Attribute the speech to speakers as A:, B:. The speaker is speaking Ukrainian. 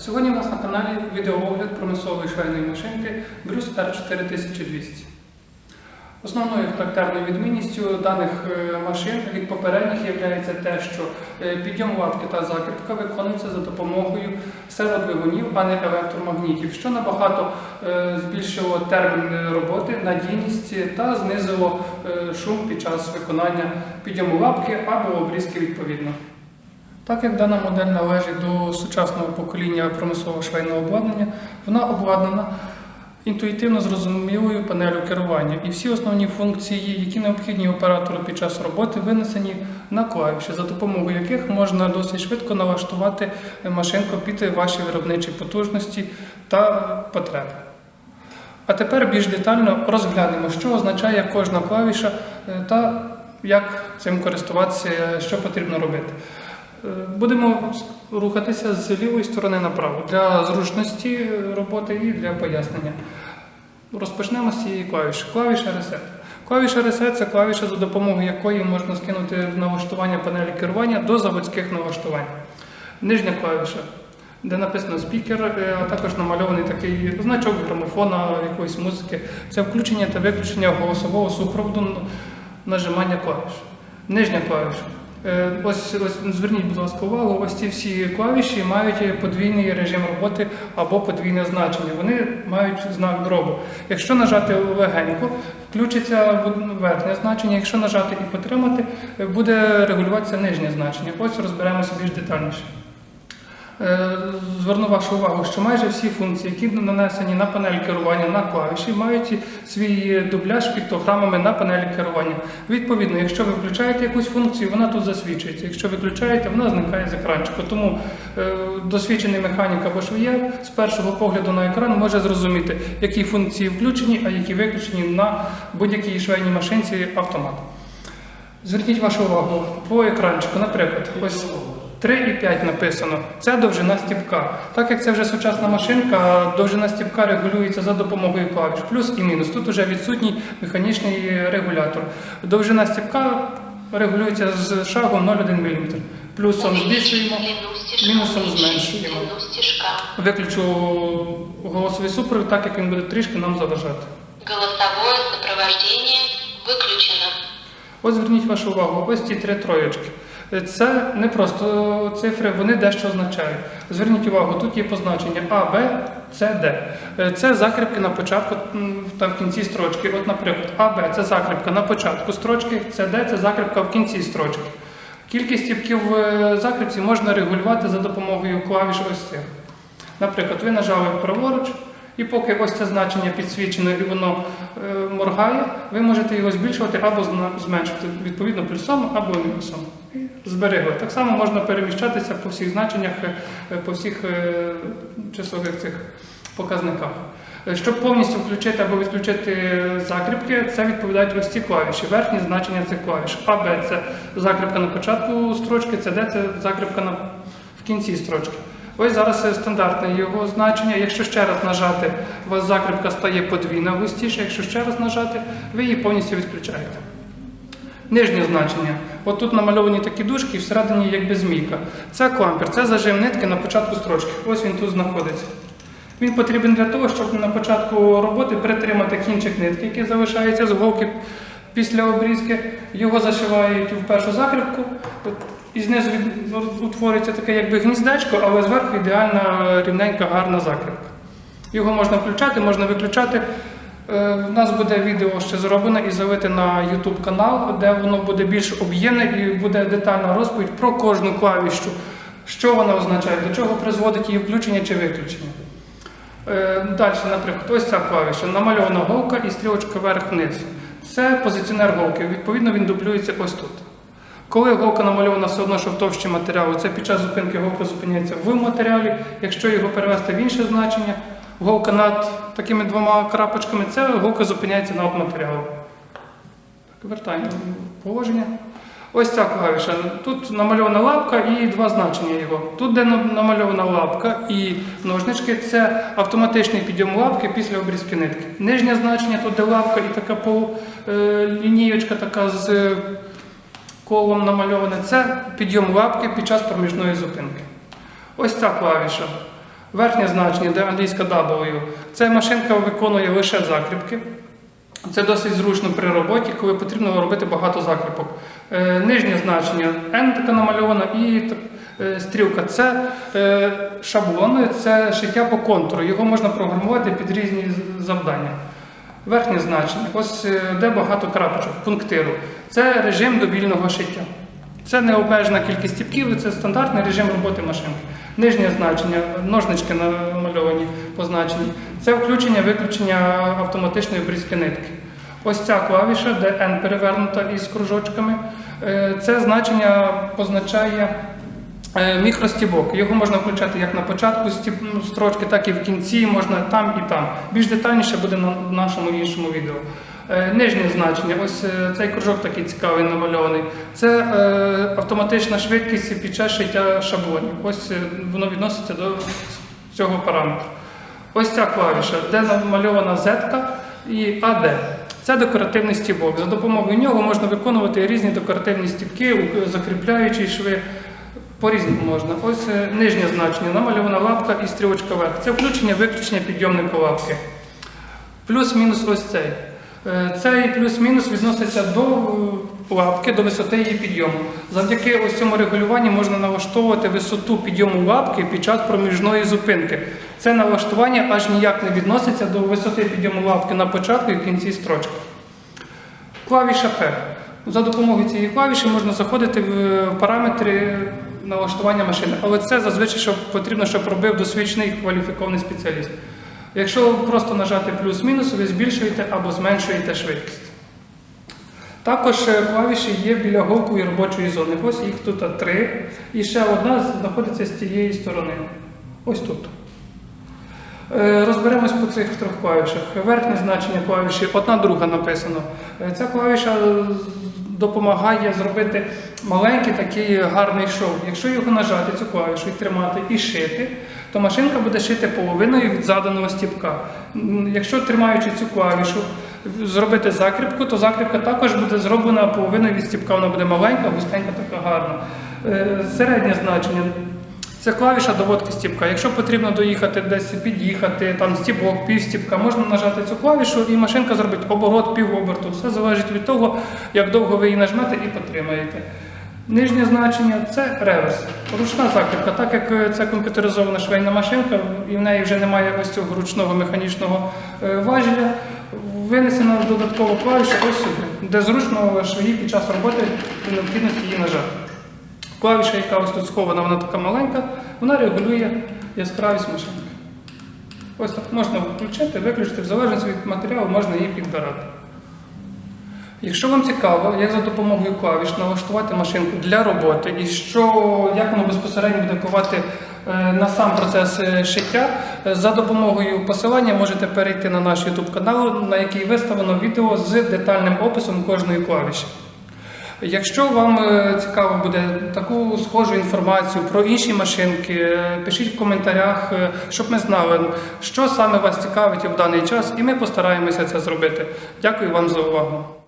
A: Сьогодні у нас на каналі відеоогляд промислової швейної машинки Брюс R4200. Основною характерною відмінністю даних е, машин від попередніх є те, що е, підйом лапки та закріпка виконується за допомогою серводвигунів, а не електромагнітів, що набагато е, збільшило термін роботи, надійність та знизило шум під час виконання підйому лапки або обрізки відповідно. Так як дана модель належить до сучасного покоління промислового швейного обладнання, вона обладнана інтуїтивно зрозумілою панелю керування, і всі основні функції, які необхідні оператору під час роботи, винесені на клавіші, за допомогою яких можна досить швидко налаштувати машинку під ваші виробничі потужності та потреби. А тепер більш детально розглянемо, що означає кожна клавіша е, та як цим користуватися, що потрібно робити. Будемо рухатися з лівої сторони направо для зручності роботи і для пояснення. Розпочнемо з цієї клавіші. Клавіша Reset. Клавіша Reset це клавіша, за допомогою якої можна скинути налаштування панелі керування до заводських налаштувань. Нижня клавіша, де написано спікер, е, а також намальований такий значок грамофона, якоїсь музики. Це включення та виключення голосового супроводу нажимання клавіш. Нижня клавіша. Е, Ось, ось зверніть, будь ласка, увагу, ось ці всі клавіші мають подвійний режим роботи або подвійне значення. Вони мають знак дробу. Якщо нажати легенько, включиться верхнє значення. Якщо нажати і потримати, е, буде регулюватися нижнє значення. Ось розберемося більш детальніше. Е, Зверну вашу увагу, що майже всі функції, які нанесені на панель керування на клавіші, мають свій дубляж піктограмами на панелі керування. Відповідно, якщо ви включаєте якусь функцію, вона тут засвідчується. Якщо виключаєте, вона зникає з екранчику. Тому е, досвідчений механік або швеєр з першого погляду на екран може зрозуміти, які функції включені, а які виключені на будь-якій швейній машинці автомат. Зверніть вашу увагу по екранчику, наприклад, ось 3,5 написано. Це довжина стіпка. Так як це вже сучасна машинка, довжина стіпка регулюється за допомогою клавіш. Плюс і мінус. Тут вже відсутній механічний регулятор. Довжина стіпка регулюється з шагом 0,1 мм. Плюсом збільшуємо, мінусом зменшуємо. Виключу голосовий супровід, так як він буде трішки нам заважати.
B: Голосовое сопровождение выключено.
A: Ось зверніть вашу увагу, ось ці три троєчки. Це не просто цифри, вони дещо означають. Зверніть увагу, тут є позначення А, Б, С, Д. Це закріпки на початку та в кінці строчки. От, наприклад, А, Б це закріпка на початку строчки, С, Д це закріпка в кінці строчки. Кількість стіпків в закріпці можна регулювати за допомогою клавіш ось цих. Наприклад, ви нажали праворуч, і поки ось це значення підсвічено і воно е, моргає, ви можете його збільшувати або зменшити, відповідно плюсом або мінусом. Зберегли. Так само можна переміщатися по всіх значеннях, е, по всіх е, часових цих показниках. Е, Щоб повністю включити або відключити закріпки, це відповідають ось ці клавіші, верхні значення цих клавіш. А, Б це закріпка на початку строчки, це Д це закріпка на, в кінці строчки. Ось зараз стандартне його значення. Якщо ще раз нажати, у вас закріпка стає подвійна густіша. Якщо ще раз нажати, ви її повністю відключаєте. Нижнє значення. От тут намальовані такі дужки, і всередині якби змійка. Це клампер, це зажим нитки на початку строчки. Ось він тут знаходиться. Він потрібен для того, щоб на початку роботи притримати кінчик нитки, який залишається з голки після обрізки. Його зашивають в першу закріпку. І знизу утворюється таке якби гніздечко, але зверху ідеальна рівненька гарна закріпка. Його можна включати, можна виключати. Е, У нас буде відео ще зроблене і залите на YouTube канал, де воно буде більш об'ємне і буде детальна розповідь про кожну клавішу, що вона означає, до чого призводить її включення чи виключення. Е, Далі, наприклад, ось ця клавіша, намальована голка і стрілочка вверх-вниз. Це позиціонер голки, відповідно, він дублюється ось тут. Коли голка намальована все одно, що в товщі матеріалу, це під час зупинки голка зупиняється в матеріалі. Якщо його перевести в інше значення, голка над такими двома крапочками, це голка зупиняється над матеріалом. Вертаємо положення. Ось ця клавіша. Тут намальована лапка і два значення його. Тут, де намальована лапка і ножнички, це автоматичний підйом лапки після обрізки нитки. Нижнє значення, тут де лапка і така пол, е, така з колом намальоване, це підйом лапки під час проміжної зупинки. Ось ця клавіша. Верхнє значення, де англійська W, це машинка виконує лише закріпки. Це досить зручно при роботі, коли потрібно робити багато закріпок. Е, нижнє значення N така намальована і е, стрілка це шаблон, це шиття по контуру. Його можна програмувати під різні завдання. Верхнє значення, ось е, де багато крапочок, пунктиру. Це режим довільного шиття. Це необмежена кількість стіпків, це стандартний режим роботи машинки. Нижнє значення, ножнички намальовані, позначені. Це включення-виключення автоматичної обрізки нитки. Ось ця клавіша, де N перевернута із кружочками. е, Це значення позначає мікростібок. Його можна включати як на початку ну, строчки, так і в кінці, можна там і там. Більш детальніше буде на нашому іншому відео. Е, Нижнє значення, ось е, цей кружок такий цікавий намальований. Це е, автоматична швидкість під час шиття шаблонів. Ось е, воно відноситься до цього параметру. Ось ця клавіша, де намальована Z і AD. Це декоративний стібок. За допомогою нього можна виконувати різні декоративні стібки, закріпляючі шви. По-різному можна. Ось е, нижнє значення, намальована лапка і стрілочка вверх. Це включення, виключення підйомника лапки. Плюс-мінус ось цей. Е, Цей плюс-мінус відноситься до е, лапки, до висоти її підйому. Завдяки ось цьому регулюванню можна налаштовувати висоту підйому лапки під час проміжної зупинки. Це налаштування аж ніяк не відноситься до висоти підйому лапки на початку і кінці строчки. Клавіша. За допомогою цієї клавіші можна заходити в параметри налаштування машини. Але це зазвичай щоб потрібно, щоб робив досвідчений кваліфікований спеціаліст. Якщо просто нажати плюс-мінус, ви збільшуєте або зменшуєте швидкість. Також е, клавіші є біля голкової робочої зони. Ось їх тут три. І ще одна знаходиться з цієї сторони. Ось тут. Е, Розберемось по цих трьох клавішах. Верхнє значення клавіші, одна друга написано. Е, Ця клавіша допомагає зробити маленький такий гарний шов. Якщо його нажати, цю клавішу і тримати і шити, то машинка буде шити половиною від заданого стіпка. Якщо тримаючи цю клавішу, зробити закріпку, то закріпка також буде зроблена половиною від стіпка. Вона буде маленька, густенька, така гарна. Е, Середнє значення це клавіша доводки стіпка. Якщо потрібно доїхати десь під'їхати, там стібок, півстіпка, можна нажати цю клавішу і машинка зробить оборот, півоберту. Все залежить від того, як довго ви її нажмете і потримаєте. Нижнє значення це реверс. Ручна закріпка. Так як е, це комп'ютеризована швейна машинка, і в неї вже немає ось цього ручного механічного е, важеля, винесена додаткова клавіша ось сюди, де зручно швеї під час роботи необхідності її нажати. Клавіша, яка ось тут схована, вона така маленька, вона регулює яскравість машинки. Ось так можна включити, виключити, в залежності від матеріалу можна її підбирати. Якщо вам цікаво, як за допомогою клавіш налаштувати машинку для роботи і що, як воно безпосередньо буде впливати е, на сам процес е, шиття, е, за допомогою посилання можете перейти на наш YouTube канал, на який виставлено відео з детальним описом кожної клавіші. Якщо вам е, цікаво буде таку схожу інформацію про інші машинки, е, пишіть в коментарях, е, щоб ми знали, що саме вас цікавить в даний час, і ми постараємося це зробити. Дякую вам за увагу.